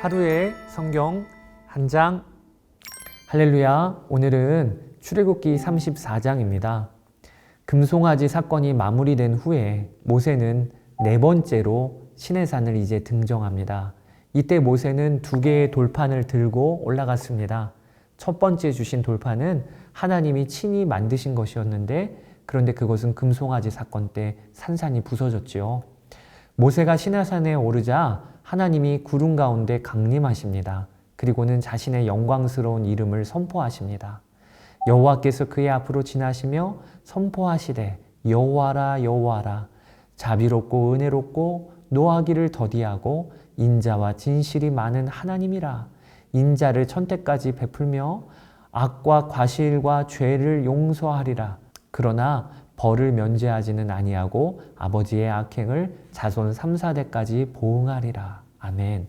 하루의 성경 한 장. 할렐루야. 오늘은 출애굽기 34장입니다. 금송아지 사건이 마무리된 후에 모세는 네 번째로 시내산을 이제 등정합니다. 이때 모세는 두 개의 돌판을 들고 올라갔습니다. 첫 번째 주신 돌판은 하나님이 친히 만드신 것이었는데 그런데 그것은 금송아지 사건 때 산산이 부서졌지요. 모세가 시내산에 오르자 하나님이 구름 가운데 강림하십니다. 그리고는 자신의 영광스러운 이름을 선포하십니다. 여호와께서 그의 앞으로 지나시며 선포하시되 여호와라 여호와라 자비롭고 은혜롭고 노하기를 더디하고 인자와 진실이 많은 하나님이라 인자를 천대까지 베풀며 악과 과실과 죄를 용서하리라 그러나 벌을 면제하지는 아니하고 아버지의 악행을 자손 3, 4대까지 보응하리라. 아멘.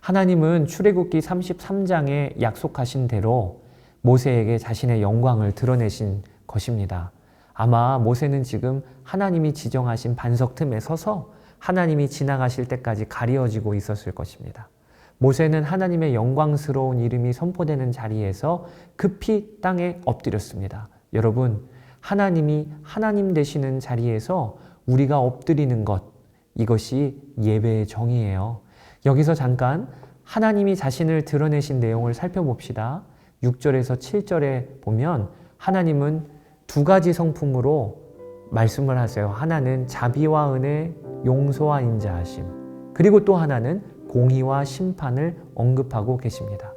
하나님은 출애굽기 33장에 약속하신 대로 모세에게 자신의 영광을 드러내신 것입니다. 아마 모세는 지금 하나님이 지정하신 반석 틈에 서서 하나님이 지나가실 때까지 가리어지고 있었을 것입니다. 모세는 하나님의 영광스러운 이름이 선포되는 자리에서 급히 땅에 엎드렸습니다. 여러분, 하나님이 하나님 되시는 자리에서 우리가 엎드리는 것, 이것이 예배의 정의예요. 여기서 잠깐 하나님이 자신을 드러내신 내용을 살펴봅시다. 6절에서 7절에 보면 하나님은 두 가지 성품으로 말씀을 하세요. 하나는 자비와 은혜, 용서와 인자하심. 그리고 또 하나는 공의와 심판을 언급하고 계십니다.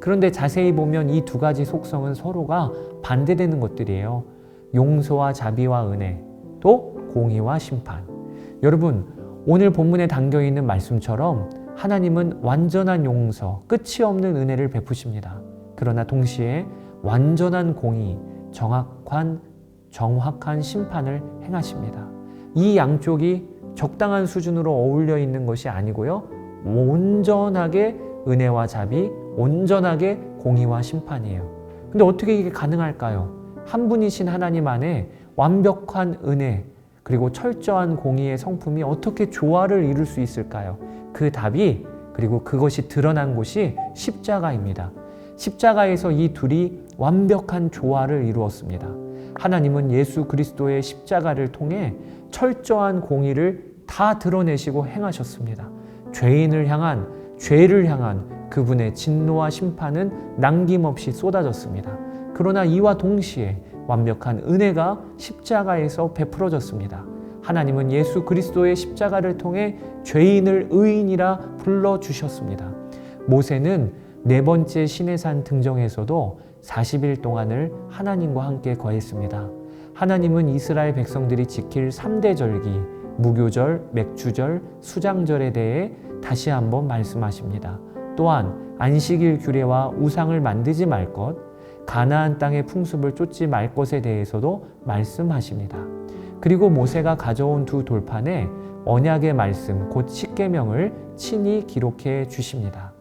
그런데 자세히 보면 이 두 가지 속성은 서로가 반대되는 것들이에요. 용서와 자비와 은혜, 또 공의와 심판. 여러분, 오늘 본문에 담겨 있는 말씀처럼 하나님은 완전한 용서, 끝이 없는 은혜를 베푸십니다. 그러나 동시에 완전한 공의, 정확한 정확한 심판을 행하십니다. 이 양쪽이 적당한 수준으로 어울려 있는 것이 아니고요. 온전하게 은혜와 자비, 온전하게 공의와 심판이에요. 근데 어떻게 이게 가능할까요? 한 분이신 하나님 안에 완벽한 은혜, 그리고 철저한 공의의 성품이 어떻게 조화를 이룰 수 있을까요? 그 답이 그리고 그것이 드러난 곳이 십자가입니다. 십자가에서 이 둘이 완벽한 조화를 이루었습니다. 하나님은 예수 그리스도의 십자가를 통해 철저한 공의를 다 드러내시고 행하셨습니다. 죄인을 향한 죄를 향한 그분의 진노와 심판은 남김없이 쏟아졌습니다. 그러나 이와 동시에 완벽한 은혜가 십자가에서 베풀어졌습니다. 하나님은 예수 그리스도의 십자가를 통해 죄인을 의인이라 불러 주셨습니다. 모세는 네 번째 시내산 등정에서도 40일 동안을 하나님과 함께 거했습니다. 하나님은 이스라엘 백성들이 지킬 3대 절기, 무교절, 맥주절, 수장절에 대해 다시 한번 말씀하십니다. 또한 안식일 규례와 우상을 만들지 말 것, 가나안 땅의 풍습을 쫓지 말 것에 대해서도 말씀하십니다. 그리고 모세가 가져온 두 돌판에 언약의 말씀 곧 십계명을 친히 기록해 주십니다.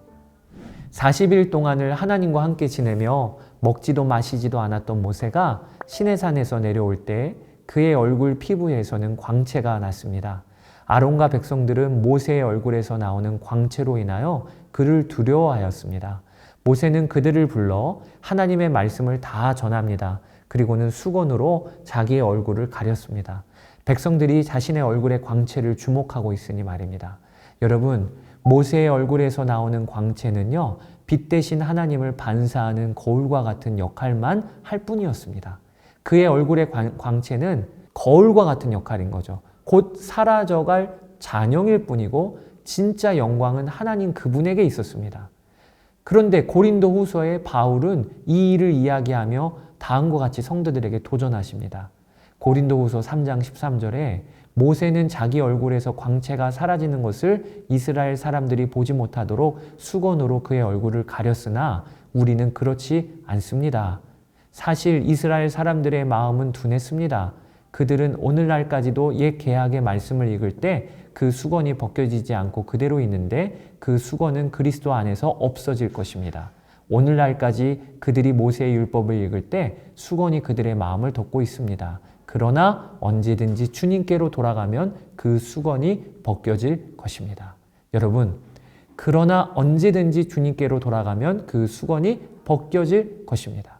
40일 동안을 하나님과 함께 지내며 먹지도 마시지도 않았던 모세가 시내산에서 내려올 때 그의 얼굴 피부에서는 광채가 났습니다. 아론과 백성들은 모세의 얼굴에서 나오는 광채로 인하여 그를 두려워하였습니다. 모세는 그들을 불러 하나님의 말씀을 다 전합니다. 그리고는 수건으로 자기의 얼굴을 가렸습니다. 백성들이 자신의 얼굴의 광채를 주목하고 있으니 말입니다. 여러분, 모세의 얼굴에서 나오는 광채는요, 빛 대신 하나님을 반사하는 거울과 같은 역할만 할 뿐이었습니다. 그의 얼굴의 광채는 거울과 같은 역할인 거죠. 곧 사라져갈 잔영일 뿐이고, 진짜 영광은 하나님 그분에게 있었습니다. 그런데 고린도 후서에 바울은 이 일을 이야기하며 다음과 같이 성도들에게 도전하십니다. 고린도 후서 3장 13절에 모세는 자기 얼굴에서 광채가 사라지는 것을 이스라엘 사람들이 보지 못하도록 수건으로 그의 얼굴을 가렸으나 우리는 그렇지 않습니다. 사실 이스라엘 사람들의 마음은 둔했습니다. 그들은 오늘날까지도 옛 계약의 말씀을 읽을 때 그 수건이 벗겨지지 않고 그대로 있는데 그 수건은 그리스도 안에서 없어질 것입니다. 오늘날까지 그들이 모세의 율법을 읽을 때 수건이 그들의 마음을 덮고 있습니다. 그러나 언제든지 주님께로 돌아가면 그 수건이 벗겨질 것입니다. 여러분, 그러나 언제든지 주님께로 돌아가면 그 수건이 벗겨질 것입니다.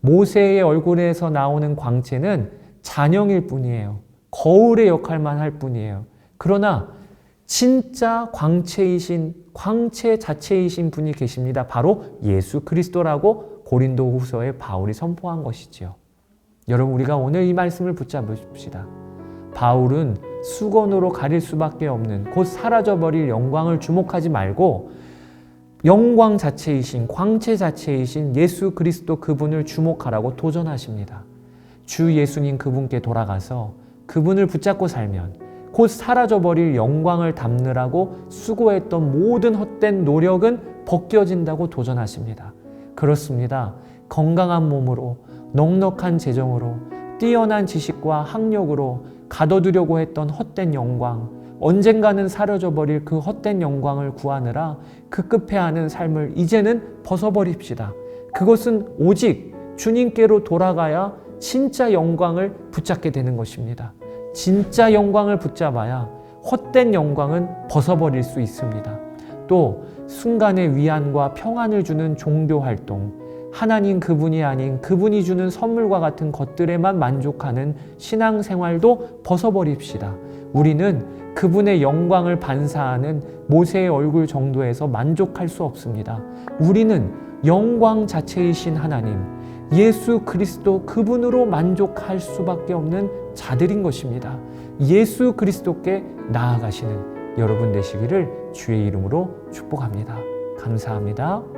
모세의 얼굴에서 나오는 광채는 잔영일 뿐이에요. 거울의 역할만 할 뿐이에요. 그러나 진짜 광채이신 광채 자체이신 분이 계십니다. 바로 예수 그리스도라고 고린도 후서에 바울이 선포한 것이지요. 여러분 우리가 오늘 이 말씀을 붙잡읍시다. 바울은 수건으로 가릴 수밖에 없는 곧 사라져버릴 영광을 주목하지 말고 영광 자체이신 광채 자체이신 예수 그리스도 그분을 주목하라고 도전하십니다. 주 예수님 그분께 돌아가서 그분을 붙잡고 살면 곧 사라져버릴 영광을 담느라고 수고했던 모든 헛된 노력은 벗겨진다고 도전하십니다. 그렇습니다. 건강한 몸으로 넉넉한 재정으로 뛰어난 지식과 학력으로 가둬두려고 했던 헛된 영광, 언젠가는 사라져 버릴 그 헛된 영광을 구하느라 급급해하는 삶을 이제는 벗어버립시다. 그것은 오직 주님께로 돌아가야 진짜 영광을 붙잡게 되는 것입니다. 진짜 영광을 붙잡아야 헛된 영광은 벗어버릴 수 있습니다. 또 순간의 위안과 평안을 주는 종교 활동, 하나님 그분이 아닌 그분이 주는 선물과 같은 것들에만 만족하는 신앙 생활도 벗어버립시다. 우리는 그분의 영광을 반사하는 모세의 얼굴 정도에서 만족할 수 없습니다. 우리는 영광 자체이신 하나님, 예수 그리스도 그분으로 만족할 수밖에 없는 자들인 것입니다. 예수 그리스도께 나아가시는 여러분 되시기를 주의 이름으로 축복합니다. 감사합니다.